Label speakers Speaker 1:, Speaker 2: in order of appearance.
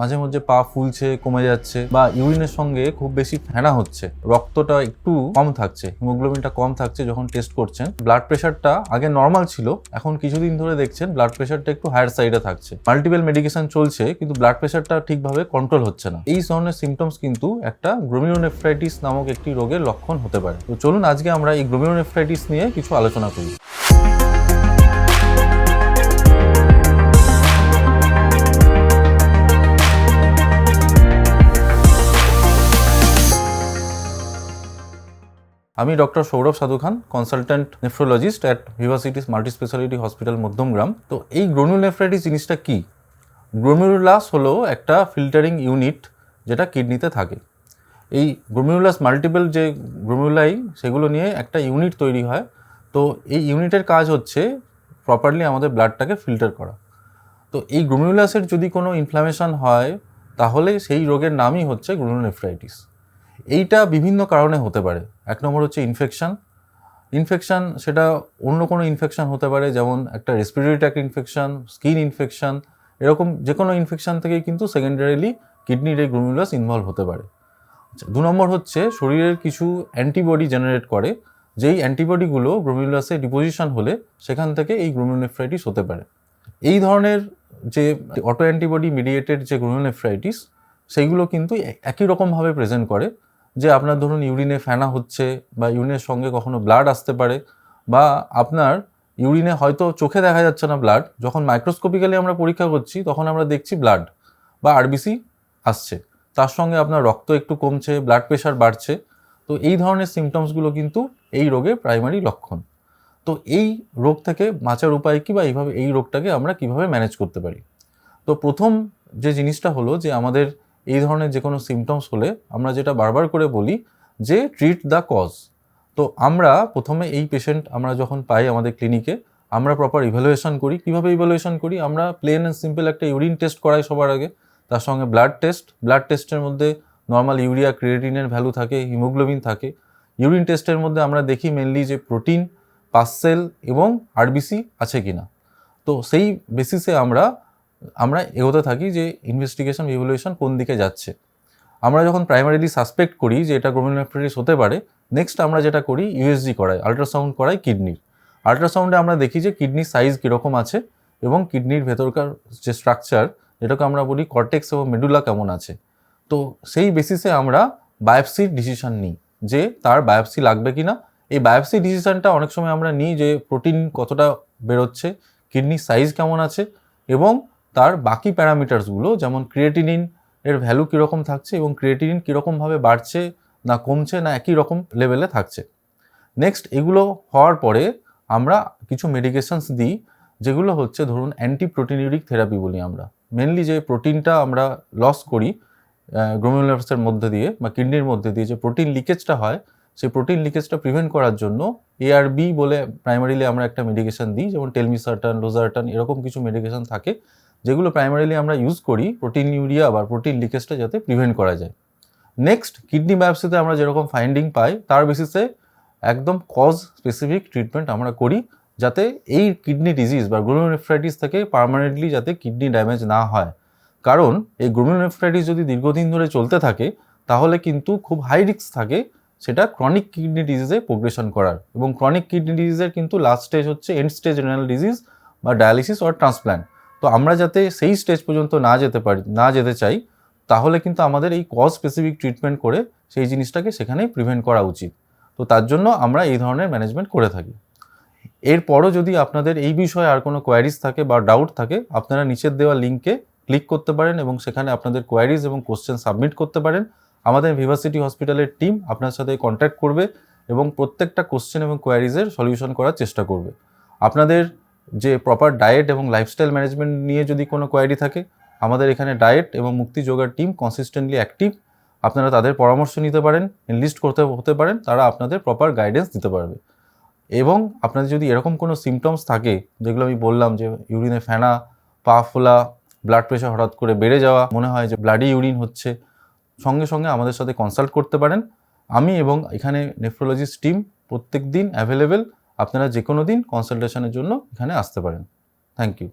Speaker 1: মাঝে মধ্যে পা ফুলছে, কমে যাচ্ছে বা ইউরিনের সঙ্গে খুব বেশি ফেনা হচ্ছে। রক্তটা একটু কম থাকছে, হিমোগ্লোবিনটা কম থাকছে যখন টেস্ট করছেন। ব্লাড প্রেশারটা আগে নর্মাল ছিল, এখন কিছুদিন ধরে দেখছেন ব্লাড প্রেশারটা একটু হায়ার সাইডে থাকছে। মাল্টিপল মেডিকেশন চলছে, কিন্তু ব্লাড প্রেশারটা ঠিকভাবে কন্ট্রোল হচ্ছে না। এই ধরনের সিমটমস কিন্তু একটা গ্রোমিওনেফ্রাইটিস নামক একটি রোগের লক্ষণ হতে পারে। তো চলুন আজকে আমরা এই গ্রোমিওনেফ্রাইটিস নিয়ে কিছু আলোচনা করি। আমি doctor Sourav Sadhu Khan consultant nephrologist at Vivacity's multi speciality hospital Madhyamgram তো এই গ্রোমিউনেফ্রাইটিস জিনিসটা কি? গ্রোমিউলাস হলো একটা ফিল্টারিং ইউনিট যেটা কিডনিতে থাকে। এই গ্রোমিউলাস মাল্টিপল যে গ্রোমিউলাই সেগুলো নিয়ে একটা ইউনিট তৈরি হয়। তো এই ইউনিটের কাজ হচ্ছে প্রপারলি আমাদের ব্লাডটাকে ফিল্টার করা। তো এই গ্রোমিউলাসের যদি কোনো ইনফ্লামেশন হয়, তাহলে সেই রোগের নামই হচ্ছে গ্রোমিউনেফ্রাইটিস এইটা বিভিন্ন কারণে হতে পারে। এক নম্বর হচ্ছে ইনফেকশান ইনফেকশান সেটা অন্য কোনো ইনফেকশান হতে পারে, যেমন একটা respiratory tract infection skin infection এরকম যে কোনো ইনফেকশান থেকেই কিন্তু সেকেন্ডারিলি কিডনির এই গ্রোমিউলাস ইনভলভ হতে পারে। আচ্ছা দু নম্বর হচ্ছে শরীরের কিছু অ্যান্টিবডি জেনারেট করে, যেই অ্যান্টিবডিগুলো গ্রোমিউলাসে ডিপোজিশন হলে সেখান থেকে এই গ্রোমিউনেফ্রাইটিস হতে পারে। এই ধরনের যে অটো অ্যান্টিবডি মিডিয়েটেড যে গ্রোমিউনেফ্রাইটিস সেইগুলো কিন্তু একই রকমভাবে প্রেজেন্ট করে। যে আপনার ধরুন ইউরিনে ফেনা হচ্ছে বা ইউরিনের সঙ্গে কখনো ব্লাড আসতে পারে বা আপনার ইউরিনে হয়তো চোখে দেখা যাচ্ছে না ব্লাড যখন মাইক্রোস্কোপিক্যালি আমরা পরীক্ষা করছি তখন আমরা দেখছি ব্লাড বা আরবিসি আসছে। তার সঙ্গে আপনার রক্ত একটু কমছে ব্লাড প্রেশার বাড়ছে। তো এই ধরনের সিমটমসগুলো কিন্তু এই রোগের প্রাইমারি লক্ষণ। তো এই রোগ থেকে বাঁচার উপায় কী বা এইভাবে এই রোগটাকে আমরা কীভাবে ম্যানেজ করতে পারি? তো প্রথম যে জিনিসটা হলো যে আমাদের এই ধরনের যে কোনো সিমটমস হলে আমরা যেটা বারবার করে বলি যে ট্রিট দ্য কজ তো আমরা প্রথমে এই পেশেন্ট আমরা যখন পাই আমাদের ক্লিনিকে আমরা প্রপার ইভ্যালুয়েশন করি। কীভাবে ইভ্যালুয়েশন করি? আমরা প্লেন অ্যান্ড সিম্পল একটা ইউরিন টেস্ট করাই সবার আগে। তার সঙ্গে ব্লাড টেস্ট ব্লাড টেস্টের মধ্যে নর্মাল ইউরিয়া ক্রিয়েটিনের ভ্যালু থাকে হিমোগ্লোবিন থাকে। ইউরিন টেস্টের মধ্যে আমরা দেখি মেনলি যে প্রোটিন পাসসেল এবং আরবিসি আছে কিনা। তো সেই বেসিসে আমরা আমরা এগোতে থাকি যে ইনভেস্টিগেশন ইভ্যালুয়েশন কোন দিকে যাচ্ছে। আমরা যখন প্রাইমারিলি সাসপেক্ট করি যে এটা গ্রোমিনোনেফ্রাইটিস হতে পারে নেক্সট আমরা যেটা করি ইউএসজি করাই আল্ট্রাসাউন্ড করাই কিডনির আল্ট্রাসাউন্ডে আমরা দেখি যে কিডনির সাইজ কীরকম আছে এবং কিডনির ভেতরকার যে স্ট্রাকচার যেটাকে আমরা বলি কর্টেক্স এবং মেডুলা কেমন আছে। তো সেই বেসিসে আমরা বায়োপসির ডিসিশন নিই যে তার বায়োপসি লাগবে কি না এই বায়োপসি ডিসিশনটা অনেক সময় আমরা নিই যে প্রোটিন কতটা বেরোচ্ছে কিডনির সাইজ কেমন আছে এবং তার বাকি প্যারামিটার্সগুলো যেমন ক্রিয়েটিনিন এর ভ্যালু কীরকম থাকছে এবং ক্রিয়েটিনিন কীরকমভাবে বাড়ছে না কমছে না একই রকম লেভেলে থাকছে। নেক্সট এগুলো হওয়ার পরে আমরা কিছু মেডিকেশনস দিই, যেগুলো হচ্ছে ধরুন অ্যান্টি প্রোটিনিউরিক থেরাপি বলি আমরা। মেনলি যে প্রোটিনটা আমরা লস করি গ্রোমিউলাসের মধ্যে দিয়ে বা কিডনির মধ্যে দিয়ে যে প্রোটিন লিকেজটা হয়, সেই প্রোটিন লিকেজটা প্রিভেন্ট করার জন্য এআরবি বলে প্রাইমারিলি আমরা একটা মেডিকেশন দিই, যেমন টেলমিসার্টান লোজার্টান এরকম কিছু মেডিকেশন থাকে, যেগুলো প্রাইমারিলি আমরা ইউজ করি প্রোটিন ইউরিয়া বা প্রোটিন লিকেজটা যাতে প্রিভেন্ট করা যায়। নেক্সট কিডনি বায়োপসিতে আমরা যেরকম ফাইন্ডিং পাই, তার বেসিসে একদম কজ স্পেসিফিক ট্রিটমেন্ট আমরা করি, যাতে এই কিডনি ডিজিজ বা গ্লোমেরোনেফ্রাইটিস থেকে পার্মানেন্টলি যাতে কিডনি ড্যামেজ না হয়। কারণ, এই গ্লোমেরোনেফ্রাইটিস যদি দীর্ঘদিন ধরে চলতে থাকে, তাহলে কিন্তু খুব হাই রিস্ক থাকে সেটা ক্রনিক কিডনি ডিজিজে প্রোগ্রেশন করার। এবং ক্রনিক কিডনি ডিজিজের কিন্তু লাস্ট স্টেজ হচ্ছে এন্ড স্টেজ রেনাল ডিজিজ বা ডায়ালিসিস অর ট্রান্সপ্ল্যান্ট তো আমরা যাতে সেই স্টেজ পর্যন্ত না যেতে পারি, না যেতে চাই, তাহলে কিন্তু আমাদের এই কজ স্পেসিফিক ট্রিটমেন্ট করে সেই জিনিসটাকে সেখানেই প্রিভেন্ট করা উচিত। তো তার জন্য আমরা এই ধরনের ম্যানেজমেন্ট করে থাকি। এরপরও যদি আপনাদের এই বিষয়ে আর কোনো কোয়ারিজ থাকে বা ডাউট থাকে, আপনারা নিচের দেওয়া লিঙ্কে ক্লিক করতে পারেন এবং সেখানে আপনাদের কোয়ারিজ এবং কোশ্চেন সাবমিট করতে পারেন। আমাদের ভিভার্সিটি হসপিটালের টিম আপনার সাথে কন্ট্যাক্ট করবে এবং প্রত্যেকটা কোশ্চেন এবং কোয়ারিজের সলিউশন করার চেষ্টা করবে। আপনাদের যে প্রপার ডায়েট এবং লাইফস্টাইল ম্যানেজমেন্ট নিয়ে যদি কোনো কোয়ারি থাকে, আমাদের এখানে ডায়েট এবং মুক্তি যোগার টিম কনসিস্টেন্টলি অ্যাক্টিভ আপনারা তাদের পরামর্শ নিতে পারেন এনলিস্ট করতে হতে পারেন, তারা আপনাদের প্রপার গাইডেন্স দিতে পারবে। এবং আপনাদের যদি এরকম কোনো সিমটমস থাকে, যেগুলো আমি বললাম যে ইউরিনে ফেনা, পা ফোলা ব্লাড প্রেশার হঠাৎ করে বেড়ে যাওয়া, মনে হয় যে ব্লাডি ইউরিন হচ্ছে সঙ্গে সঙ্গে আমাদের সাথে কনসাল্ট করতে পারেন। আমি এবং এখানে নেফ্রোলজিস্ট টিম প্রত্যেক দিন অ্যাভেলেবেল আপনারা যে কোনো দিন কনসালটেশনের জন্য এখানে আসতে পারেন। Thank you